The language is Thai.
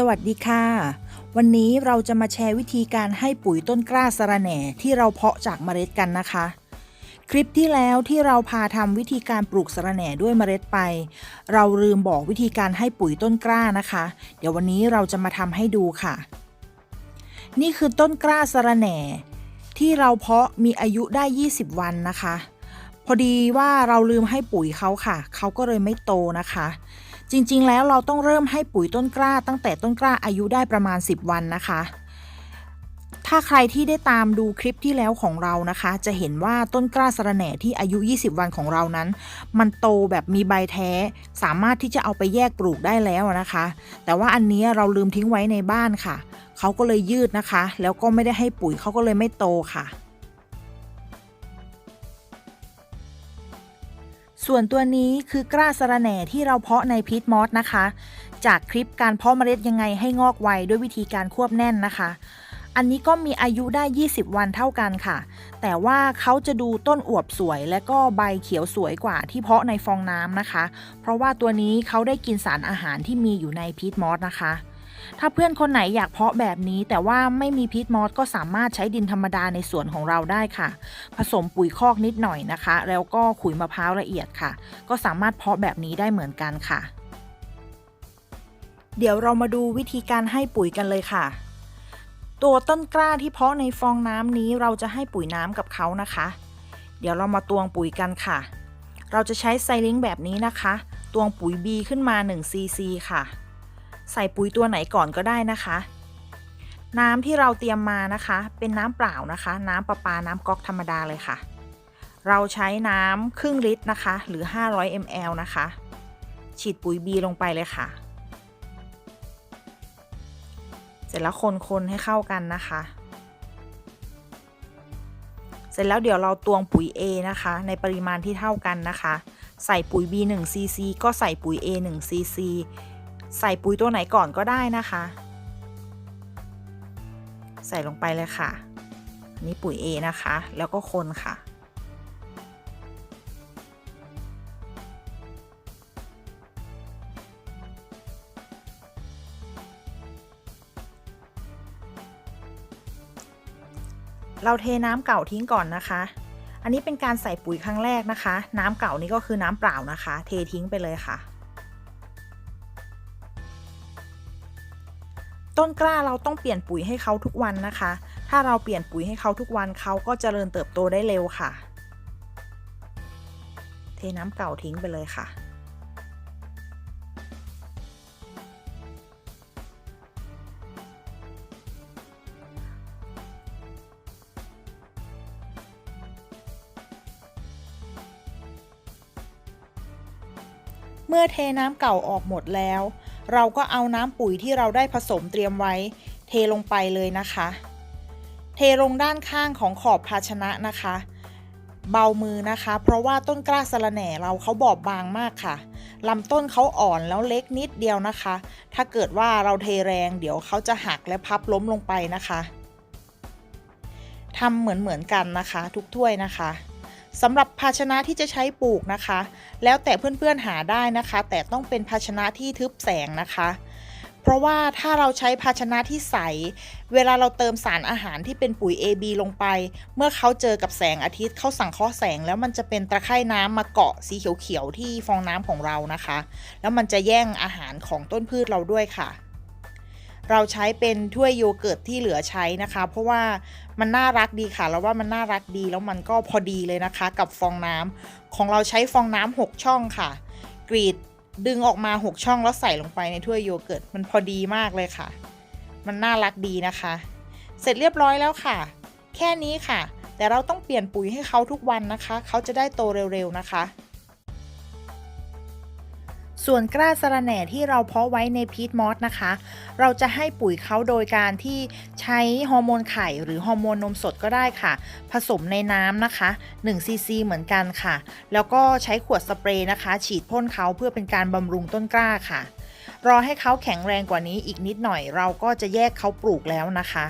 สวัสดีค่ะ วันนี้เราจะมาแชร์วิธีการให้ปุ๋ยต้นกล้าสะระแหน่ที่เราเพาะจากเมล็ดกันนะคะ คลิปที่แล้วที่เราพาทำวิธีการปลูกสะระแหน่ด้วยเมล็ดไป เราลืมบอกวิธีการให้ปุ๋ยต้นกล้านะคะ เดี๋ยววันนี้เราจะมาทำให้ดูค่ะ นี่คือต้นกล้าสะระแหน่ ที่เราเพาะมีอายุได้ 20 วันนะคะ พอดีว่าเราลืมให้ปุ๋ยเขาค่ะ เขาก็เลยไม่โตนะคะ จริงๆ แล้วเราต้องเริ่มให้ปุ๋ยต้นกล้า ตั้งแต่ต้นกล้าอายุได้ประมาณ 10 วันนะคะ ถ้าใครที่ได้ตามดูคลิปที่แล้วของเรานะคะ จะเห็นว่าต้นกล้าสะระแหน่ที่อายุ 20 วันของเรานั้น มันโตแบบมีใบแท้ สามารถที่จะเอาไปแยกปลูกได้แล้วนะคะ แต่ว่าอันนี้เราลืมทิ้งไว้ในบ้านค่ะ เขาก็เลยยืดนะคะ แล้วก็ไม่ได้ให้ปุ๋ยเขาก็เลยไม่โตค่ะ ส่วนตัวนี้คือกล้าสะระแหน่ที่เราเพาะในพีทมอสนะคะ จากคลิปการเพาะเมล็ดยังไงให้งอกไวด้วยวิธีการควบแน่นนะคะ อันนี้ก็มีอายุได้ 20 วันเท่ากันค่ะ แต่ว่าเขาจะดูต้นอวบสวย และก็ใบเขียวสวยกว่าที่เพาะในฟองน้ำนะคะ เพราะว่าตัวนี้เขาได้กินสารอาหารที่มีอยู่ในพีทมอสนะคะ ถ้าเพื่อนคนไหนอยากเพาะแบบนี้ แต่ว่าไม่มีพีทมอสก็สามารถใช้ดินธรรมดาในสวนของเราได้ค่ะ ผสมปุ๋ยคอกนิดหน่อยนะคะ แล้วก็ขุยมะพร้าวละเอียดค่ะ ก็สามารถเพาะแบบนี้ได้เหมือนกันค่ะ เดี๋ยวเรามาดูวิธีการให้ปุ๋ยกันเลยค่ะ ตัวต้นกล้าที่เพาะในฟองน้ำนี้เราจะให้ปุ๋ยน้ำกับเขานะคะ เดี๋ยวเรามาตวงปุ๋ยกันค่ะ เราจะใช้ไซลิงแบบนี้นะคะ ตวงปุ๋ย B ขึ้นมา1ซีซีค่ะ ใส่ปุ๋ยตัวไหนก่อนก็ได้นะคะ น้ำที่เราเตรียมมานะคะ เป็นน้ำเปล่านะคะ น้ำประปาน้ำก๊อกธรรมดาเลยค่ะ เราใช้น้ำครึ่งลิตรนะคะ หรือ 500 ml นะคะ ฉีดปุ๋ย B ลงไปเลยค่ะ เสร็จแล้วคนๆให้เข้ากันนะคะเสร็จแล้วเดี๋ยวเราตวงปุ๋ย A นะคะ ในปริมาณที่เท่ากันนะคะ ใส่ปุ๋ย B 1 cc ก็ใส่ปุ๋ย A 1 cc ใส่ปุ๋ยตัวไหนก่อนก็ได้นะคะ ใส่ลงไปเลยค่ะน,นี่ปุ๋ย A นะคะ แล้วก็คนค่ะ เราเทน้ำเก่าทิ้งก่อนนะคะ อันนี้เป็นการใส่ปุ๋ยครั้งแรกนะคะ น้ำเก่านี้ก็คือน้ำเปล่านะคะ เททิ้งไปเลยค่ะ ต้นกล้าเราต้องเปลี่ยนปุ๋ยให้เขาทุกวันนะคะ ถ้าเราเปลี่ยนปุ๋ยให้เขาทุกวันเขาก็เจริญเติบโตได้เร็วค่ะ เทน้ำเก่าทิ้งไปเลยค่ะ เมื่อเทน้ำเก่าออกหมดแล้ว เราก็เอาน้ำปุ๋ยที่เราได้ผสมเตรียมไว้ เทลงไปเลยนะคะ เทลงด้านข้างของขอบภาชนะนะคะ เบามือนะคะ เพราะว่าต้นกล้าสะระแหน่เราเขาบอบบางมากค่ะลำต้นเขาอ่อนแล้วเล็กนิดเดียวนะคะ ถ้าเกิดว่าเราเทแรงเดี๋ยวเขาจะหักและพับล้มลงไปนะคะทำเหมือนเหมือนกันนะคะ ทุกถ้วยนะคะ สำหรับภาชนะที่จะใช้ปลูกนะคะ แล้วแต่เพื่อนๆหาได้นะคะ แต่ต้องเป็นภาชนะที่ทึบแสงนะคะ เพราะว่าถ้าเราใช้ภาชนะที่ใส เวลาเราเติมสารอาหารที่เป็นปุ๋ย AB ลงไป เมื่อเขาเจอกับแสงอาทิตย์เขาสังเคราะห์แสงแล้วมันจะเป็นตะไคร่น้ำมาเกาะสีเขียวๆที่ฟองน้ำของเรานะคะ แล้วมันจะแย่งอาหารของต้นพืชเราด้วยค่ะ เราใช้เป็นถ้วยโยเกิร์ตที่เหลือใช้นะคะ เพราะว่ามันน่ารักดีค่ะ แล้วว่ามันน่ารักดีแล้วมันก็พอดีเลยนะคะ กับฟองน้ำของเราใช้ฟองน้ำ6ช่องค่ะ กรีดดึงออกมา 6 ช่องแล้วใส่ลงไปในถ้วยโยเกิร์ตมันพอดีมากเลยค่ะ มันน่ารักดีนะคะ เสร็จเรียบร้อยแล้วค่ะ แค่นี้ค่ะ แต่เราต้องเปลี่ยนปุ๋ยให้เขาทุกวันนะคะ เขาจะได้โตเร็วๆนะคะ ส่วนกล้าสะระแหน่ที่เราเพาะไว้ในพีทมอสนะคะ เราจะให้ปุ๋ยเขาโดยการที่ใช้ฮอร์โมนไข่หรือฮอร์โมนนมสดก็ได้ค่ะ ผสมในน้ำนะคะ1ซีซีเหมือนกันค่ะ แล้วก็ใช้ขวดสเปรย์นะคะ ฉีดพ่นเขาเพื่อเป็นการบำรุงต้นกล้าค่ะ รอให้เขาแข็งแรงกว่านี้อีกนิดหน่อย เราก็จะแยกเขาปลูกแล้วนะคะ